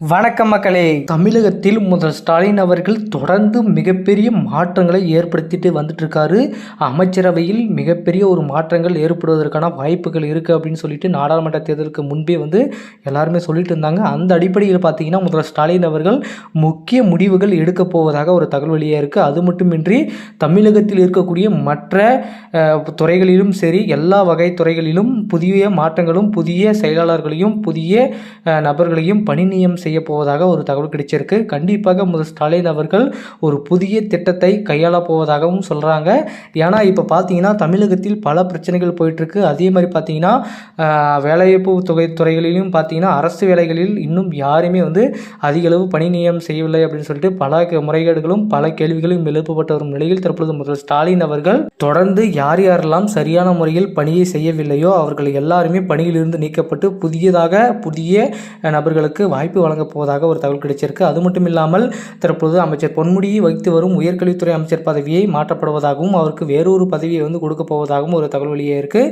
வணக்கம் மக்களே. தமிழகத்தில் முதல் ஸ்டாலின் அவர்கள் தொடர்ந்து மிகப்பெரிய மாற்றங்களை ஏற்படுத்திட்டு வந்துட்டு இருக்காரு அமைச்சரவையில் மிகப்பெரிய ஒரு மாற்றங்கள் ஏற்படுவதற்கான வாய்ப்புகள் இருக்குது அப்படின்னு சொல்லிட்டு நாடாளுமன்ற தேர்தலுக்கு முன்பே வந்து எல்லாருமே சொல்லிட்டு இருந்தாங்க. அந்த அடிப்படையில் பார்த்தீங்கன்னா முதல் ஸ்டாலின் அவர்கள் முக்கிய முடிவுகள் எடுக்க போவதாக ஒரு தகவல் வெளியாக இருக்குது அது மட்டுமின்றி தமிழகத்தில் இருக்கக்கூடிய மற்ற துறைகளிலும் சரி எல்லா வகை துறைகளிலும் புதிய மாற்றங்களும் புதிய செயலாளர்களையும் புதிய நபர்களையும் பணிநியம் செய்ய போவதாக ஒரு தகவல் கிடைச்சிருக்கு. கண்டிப்பாக முதல் ஸ்டாலின் அவர்கள் ஒரு புதிய திட்டத்தை கையாள போவதாகவும் சொல்கிறாங்க ஏன்னா இப்போ பார்த்தீங்கன்னா தமிழகத்தில் பல பிரச்சனைகள் போயிட்டுருக்கு. அதே மாதிரி பார்த்தீங்கன்னா வேலைவாய்ப்பு தொகை துறைகளிலும் பார்த்தீங்கன்னா அரசு வேலைகளில் இன்னும் யாருமே வந்து அதிகளவு பணி நியமனம் செய்யவில்லை அப்படின்னு சொல்லிட்டு பல முறைகேடுகளும் பல கேள்விகளும் எழுப்பப்பட்டு வரும் நிலையில் தற்பொழுது முதல் ஸ்டாலின் அவர்கள் தொடர்ந்து யார் யாரெல்லாம் சரியான முறையில் பணியை செய்யவில்லையோ அவர்கள் எல்லாருமே பணியிலிருந்து நீக்கப்பட்டு புதியதாக புதிய நபர்களுக்கு வாய்ப்பு வழங்கப் போவதாக ஒரு தகவல் கிடைச்சிருக்கு. அது மட்டும் இல்லாமல் தற்பொழுது அமைச்சர் பொன்முடியை வகித்து வரும் உயர்கல்வித்துறை அமைச்சர் பதவியை மாற்றப்படுவதாகவும் அவருக்கு வேறொரு பதவியை வந்து கொடுக்க போவதாகவும் ஒரு தகவல் வெளியே இருக்கு.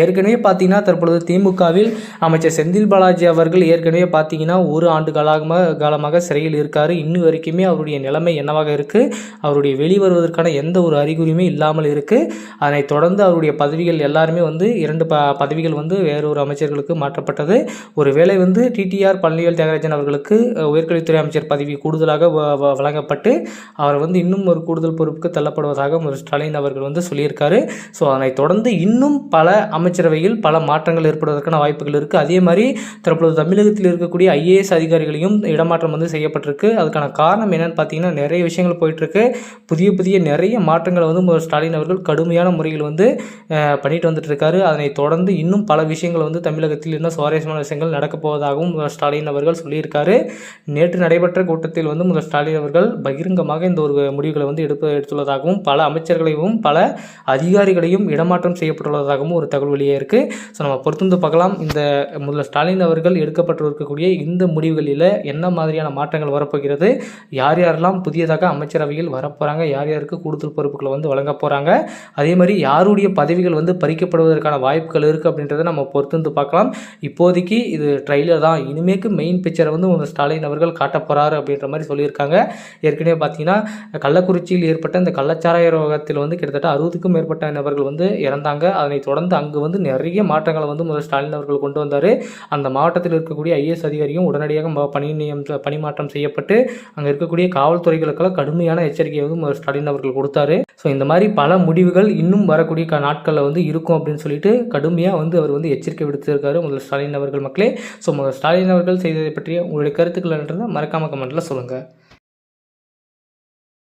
ஏற்கனவே பார்த்தீங்கன்னா தற்பொழுது திமுகவில் அமைச்சர் செந்தில் பாலாஜி அவர்கள் ஏற்கனவே பார்த்தீங்கன்னா ஒரு ஆண்டு காலமாக காலமாக சிறையில் இருக்காரு. இன்னும் வரைக்குமே அவருடைய நிலைமை என்னவாக இருக்கு? அவருடைய வெளிவருவதற்கான எந்த ஒரு அறிகுறியுமே இல்லாமல் இருக்கு. அதனைத் தொடர்ந்து அவருடைய பதவிகள் எல்லாருமே வந்து இரண்டு ப பதவிகள் வந்து வேறொரு அமைச்சர்களுக்கு மாற்றப்பட்டது. ஒருவேளை வந்து டிடிஆர் பழனிவேல் தியாகராஜன் அவர்கள் அவர்களுக்கு உயர்கல்வித்துறை அமைச்சர் பதவி கூடுதலாக வ- வ- வழங்கப்பட்டு அவர் வந்து இன்னும் ஒரு கூடுதல் பொறுப்புக்கு தள்ளப்படுவதாக ஸ்டாலின் அவர்கள் வந்து சொல்லியிருக்காரு. ஸோ அதனைத் தொடர்ந்து இன்னும் பல அமைச்சரவையில் பல மாற்றங்கள் ஏற்படுவதற்கான வாய்ப்புகள் இருக்குது அதே மாதிரி தற்பொழுது தமிழகத்தில் இருக்கக்கூடிய ஐஏஎஸ் அதிகாரிகளையும் இடமாற்றம் வந்து செய்யப்பட்டிருக்கு. அதுக்கான காரணம் என்னென்னு பார்த்தீங்கன்னா நிறைய விஷயங்கள் போயிட்டுருக்கு. புதிய புதிய நிறைய மாற்றங்களை வந்து ஸ்டாலின் அவர்கள் கடுமையான முறையில் வந்து பண்ணிட்டு வந்துட்டு இருக்காரு அதனைத் தொடர்ந்து இன்னும் பல விஷயங்கள் வந்து தமிழகத்தில் இன்னும் சுவாரஸ்யமான விஷயங்கள் நடக்கப் போவதாகவும் ஸ்டாலின் அவர்கள் சொல்லியிருக்காரு. நேற்று நடைபெற்ற கூட்டத்தில் வந்து முதல் ஸ்டாலின் அவர்கள் பகிரங்கமாக இந்த ஒரு முடிவுகளை வந்து எடுப்ப எடுத்துள்ளதாகவும் பல அமைச்சர்களையும் பல அதிகாரிகளையும் இடமாற்றம் செய்யப்பட்டுள்ளதாகவும் ஒரு தகவல் வெளியே இருக்குது ஸோ நம்ம பொறுத்திருந்து பார்க்கலாம். இந்த முதல்வர் ஸ்டாலின் அவர்கள் எடுக்கப்பட்டு இருக்கக்கூடிய இந்த முடிவுகளில் என்ன மாதிரியான மாற்றங்கள் வரப்போகிறது? யார் யாரெல்லாம் புதியதாக அமைச்சரவையில் வரப்போகிறாங்க யார் யாருக்கு கூடுதல் பொறுப்புகளை வந்து வழங்க போகிறாங்க அதே மாதிரி யாருடைய பதவிகள் வந்து பறிக்கப்படுவதற்கான வாய்ப்புகள் இருக்குது அப்படின்றத நம்ம பொறுத்திருந்து பார்க்கலாம். இப்போதைக்கு இது ட்ரெயிலர் தான். இனிமேக்கு மெயின் பிக்சரை வந்து வந்து ஸ்டாலின் அவர்கள் காட்ட போகிறாரு அப்படின்ற மாதிரி சொல்லியிருக்காங்க. ஏற்கனவே பார்த்தீங்கன்னா கள்ளக்குறிச்சியில் ஏற்பட்ட இந்த கள்ளச்சாராய ரோகத்தில் வந்து கிட்டத்தட்ட அறுபதுக்கும் மேற்பட்ட நபர்கள் வந்து இறந்தாங்க. அதனைத் தொடர்ந்து அங்கு வந்து நிறைய மாற்றங்களை வந்து முதல் ஸ்டாலின் அவர்கள் கொண்டு வந்தார். அந்த மாவட்டத்தில் இருக்கக்கூடிய ஐஏஎஸ் அதிகாரியும் உடனடியாக பணி நியம் பணிமாற்றம் செய்யப்பட்டு அங்கே இருக்கக்கூடிய காவல்துறைகளுக்கெல்லாம் கடுமையான எச்சரிக்கையை வந்து முதல் ஸ்டாலின் அவர்கள் கொடுத்தாரு. ஸோ இந்த மாதிரி பல முடிவுகள் இன்னும் வரக்கூடிய க- நாட்களில் வந்து இருக்கும் அப்படின்னு சொல்லிட்டு கடுமையாக வந்து அவர் வந்து எச்சரிக்கை விடுத்திருக்காரு முதல் ஸ்டாலின் அவர்கள் மக்களே. ஸோ முதல் ஸ்டாலின் அவர்கள் செய்ததை பற்றிய உங்களுடைய கருத்துக்கள் என்றதை மறக்காமல் கமெண்ட்டில் சொல்லுங்கள்